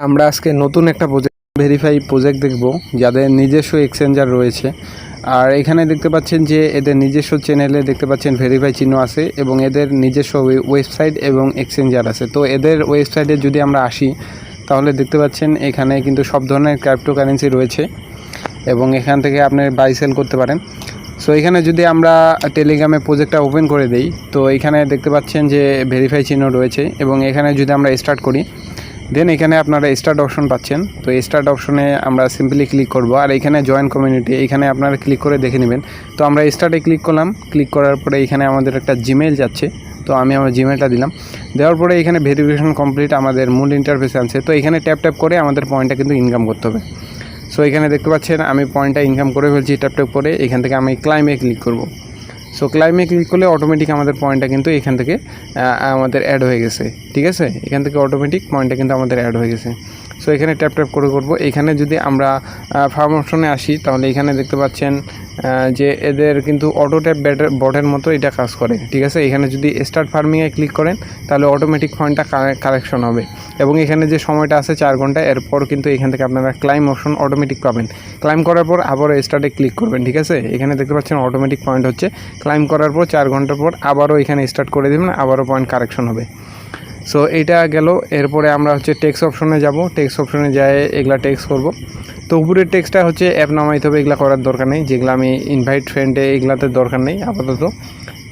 আমরা আজকে নতুন একটা প্রজেক্ট ভেরিফাই প্রজেক্ট দেখব, যাদের নিজস্ব এক্সচেঞ্জার রয়েছে। আর এখানে দেখতে পাচ্ছেন যে এদের নিজস্ব চ্যানেলে দেখতে পাচ্ছেন ভেরিফাই চিহ্ন আছে এবং এদের নিজস্ব ওয়েবসাইট এবং এক্সচেঞ্জার আছে। তো এদের ওয়েবসাইটে যদি আমরা আসি, তাহলে দেখতে পাচ্ছেন এখানে কিন্তু সব ধরনের ক্রিপ্টোকারেন্সি রয়েছে এবং এখান থেকে আপনি বাই সেল করতে পারেন। সো এখানে যদি আমরা টেলিগ্রামে প্রজেক্টটা ওপেন করে দেই, তো এখানে দেখতে পাচ্ছেন যে ভেরিফাই চিহ্ন রয়েছে এবং এখানে যদি আমরা স্টার্ট করি দেন এখানে আপনারা স্টার্ট অপশন পাচ্ছেন। তো স্টার্ট অপশনে আমরা সিম্পলি ক্লিক করব। আর এখানে জয়েন কমিউনিটি এখানে আপনারা ক্লিক করে দেখে নেবেন। তো আমরা স্টার্টে ক্লিক করলাম। ক্লিক করার পরে এখানে আমাদের একটা জিমেল যাচ্ছে। তো আমি আমার জিমেলটা দিলাম। দেওয়ার পরে এখানে ভেরিফিকেশন কমপ্লিট আমাদের মূল ইন্টারফেস আছে তো এখানে ট্যাপ ট্যাপ করে আমাদের পয়েন্টটা কিন্তু ইনকাম করতে হবে। সো এখানে দেখতে পাচ্ছেন, আমি পয়েন্টটা ইনকাম করে ফেলছি ট্যাপ ট্যাপ করে। এখান থেকে আমি ক্লাইমে ক্লিক করব। সো ক্লাইমে ক্লিক করলে অটোমেটিক আমাদের পয়েন্টটা কিন্তু এখান থেকে আমাদের অ্যাড হয়ে গেছে। ঠিক আছে? এখান থেকে অটোমেটিক পয়েন্টটা কিন্তু আমাদের অ্যাড হয়ে গেছে। সো এখানে ট্যাপ ট্যাপ করে করব। এখানে যদি আমরা ফার্ম অপশনে আসি, তাহলে এখানে দেখতে পাচ্ছেন যে এদের কিন্তু অটো ট্যাপ ব্যাটের বটের মতো এটা কাজ করে, ঠিক আছে? এখানে যদি স্টার্ট ফার্মিংয়ে ক্লিক করেন, তাহলে অটোমেটিক পয়েন্টটা কালেকশন হবে। এবং এখানে যে সময়টা আছে চার ঘণ্টা, এরপর কিন্তু এখান থেকে আপনারা ক্লাইম অপশন অটোমেটিক পাবেন। ক্লাইম করার পর আবারও স্টার্টে ক্লিক করবেন, ঠিক আছে? এখানে দেখতে পাচ্ছেন অটোমেটিক পয়েন্ট হচ্ছে। ক্লাইম করার পর চার ঘণ্টার পর আবারও এখানে স্টার্ট করে দেবেন, আবারও পয়েন্ট কারেকশন হবে। সো এইটা গেল। এরপরে আমরা হচ্ছে টেক্স অপশনে যাব। টেক্স অপশনে যাই, এগুলা টেক্স করব। তো উপরের টেক্সটা হচ্ছে অ্যাপ নামাইতে হবে, এগুলা করার দরকার নেই। যেগুলো আমি ইনভাইট ফ্রেন্ডে এগুলাতে দরকার নেই, আপাতত।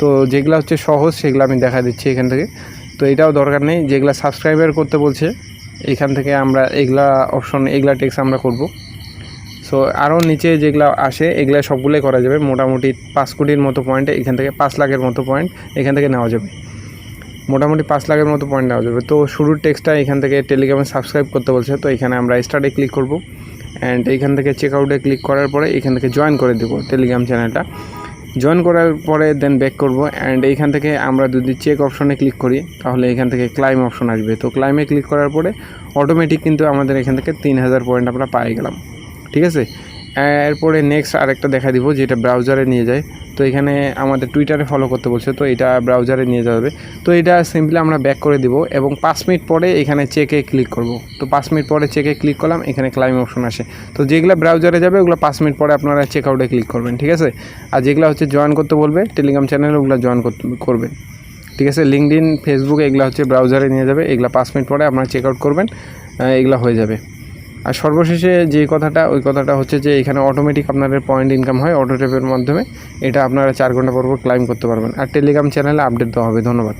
তো যেগুলো হচ্ছে সহজ, সেগুলো আমি দেখা দিচ্ছি এখান থেকে। তো এটাও দরকার নেই। যেগুলো সাবস্ক্রাইবার করতে বলছে, এখান থেকে আমরা এগুলা অপশন এগুলা টেক্স আমরা করব। সো আরও নিচে যেগুলো আসে, এগুলা সবগুলোই করা যাবে। মোটামুটি পাঁচ কোটির মতো পয়েন্ট এখান থেকে পাঁচ লাখের মতো পয়েন্ট এখান থেকে নেওয়া যাবে। মোটামুটি পাঁচ লাখের মতো পয়েন্ট নেওয়া যাবে। তো শুরুর টেক্সটটা এখান থেকে টেলিগ্রামে সাবস্ক্রাইব করতে বলছে। তো এখানে আমরা স্টার্টে ক্লিক করব। অ্যান্ড এইখান থেকে চেক আউটে ক্লিক করার পরে এখান থেকে জয়েন করে দেবো টেলিগ্রাম চ্যানেলটা জয়েন করার পরে দেন ব্যাক করব। অ্যান্ড এইখান থেকে আমরা যদি চেক অপশনে ক্লিক করি, তাহলে এখান থেকে ক্লাইম অপশন আসবে। তো ক্লাইমে ক্লিক করার পরে অটোমেটিক কিন্তু আমাদের এখান থেকে তিন হাজার পয়েন্ট আমরা পাই গেলাম। ঠিক আছে? এরপরে নেক্সট আরেকটা দেখা দিব, যেটা ব্রাউজারে নিয়ে যায়। তো এখানে আমাদের টুইটারে ফলো করতে বলছে, তো এটা ব্রাউজারে নিয়ে যাবে তো এটা সিম্পলি আমরা ব্যাক করে দিব এবং পাঁচ মিনিট পরে এখানে চেকে ক্লিক করব। তো পাঁচ মিনিট পরে চেকে ক্লিক করলাম, এখানে ক্লাইম অপশন আসে। তো যেগুলো ব্রাউজারে যাবে, ওগুলো পাঁচ মিনিট পরে আপনারা চেক আউটে ক্লিক করবেন, ঠিক আছে? আর যেগুলো হচ্ছে জয়েন করতে বলবে টেলিগ্রাম চ্যানেলে ওগুলো জয়েন করবেন, ঠিক আছে? লিঙ্কডিন ফেসবুক এগুলো হচ্ছে ব্রাউজারে নিয়ে যাবে, এগুলো পাঁচ মিনিট পরে আপনারা চেক আউট করবেন এগুলো হয়ে যাবে। আর সর্বশেষে যে কথাটা, ওই কথাটা হচ্ছে যে এখানে অটোমেটিক আপনাদের পয়েন্ট ইনকাম হয় অটো মাধ্যমে। এটা আপনারা চার ঘণ্টা পর ক্লাইম করতে পারবেন। আর টেলিগ্রাম চ্যানেলে আপডেট দেওয়া হবে। ধন্যবাদ।